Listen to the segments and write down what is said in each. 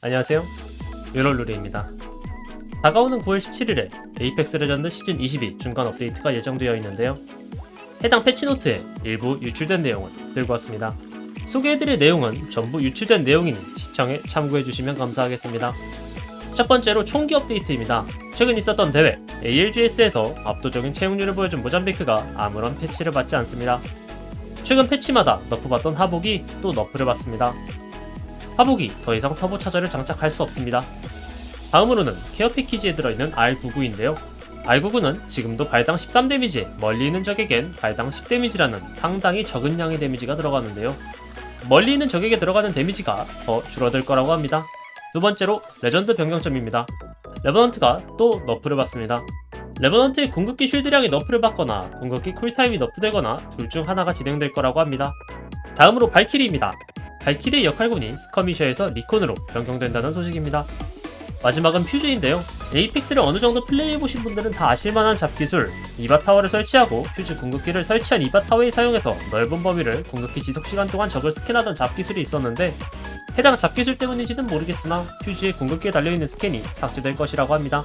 안녕하세요. 유럴루리입니다. 다가오는 9월 17일에 에이펙스 레전드 시즌 22 중간 업데이트가 예정되어 있는데요. 해당 패치노트에 일부 유출된 내용을 들고 왔습니다. 소개해드릴 내용은 전부 유출된 내용이니 시청에 참고해주시면 감사하겠습니다. 첫 번째로 총기 업데이트입니다. 최근 있었던 대회 ALGS에서 압도적인 채용률을 보여준 모잠비크가 아무런 패치를 받지 않습니다. 최근 패치마다 너프 받던 하복이 또 너프를 받습니다. 하복이 더 이상 터보 차저를 장착할 수 없습니다. 다음으로는 케어 패키지에 들어있는 R99인데요. R99는 지금도 발당 13 데미지에 멀리 있는 적에겐 발당 10 데미지라는 상당히 적은 양의 데미지가 들어가는데요. 멀리 있는 적에게 들어가는 데미지가 더 줄어들 거라고 합니다. 두 번째로 레전드 변경점입니다. 레버넌트가 또 너프를 받습니다. 레버넌트의 궁극기 쉴드량이 너프를 받거나 궁극기 쿨타임이 너프되거나 둘 중 하나가 진행될 거라고 합니다. 다음으로 발키리입니다. 발키리의 역할군이 스커미셔에서 리콘으로 변경된다는 소식입니다. 마지막은 퓨즈인데요. 에이픽스를 어느 정도 플레이해보신 분들은 다 아실만한 잡기술 이바타워를 설치하고 퓨즈 궁극기를 설치한 이바타워에 사용해서 넓은 범위를 궁극기 지속시간 동안 적을 스캔하던 잡기술이 있었는데 해당 잡기술 때문인지는 모르겠으나 퓨즈의 궁극기에 달려있는 스캔이 삭제될 것이라고 합니다.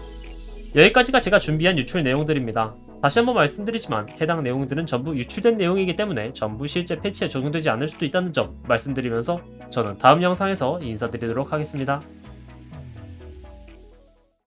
여기까지가 제가 준비한 유출 내용들입니다. 다시 한번 말씀드리지만 해당 내용들은 전부 유출된 내용이기 때문에 전부 실제 패치에 적용되지 않을 수도 있다는 점 말씀드리면서 저는 다음 영상에서 인사드리도록 하겠습니다.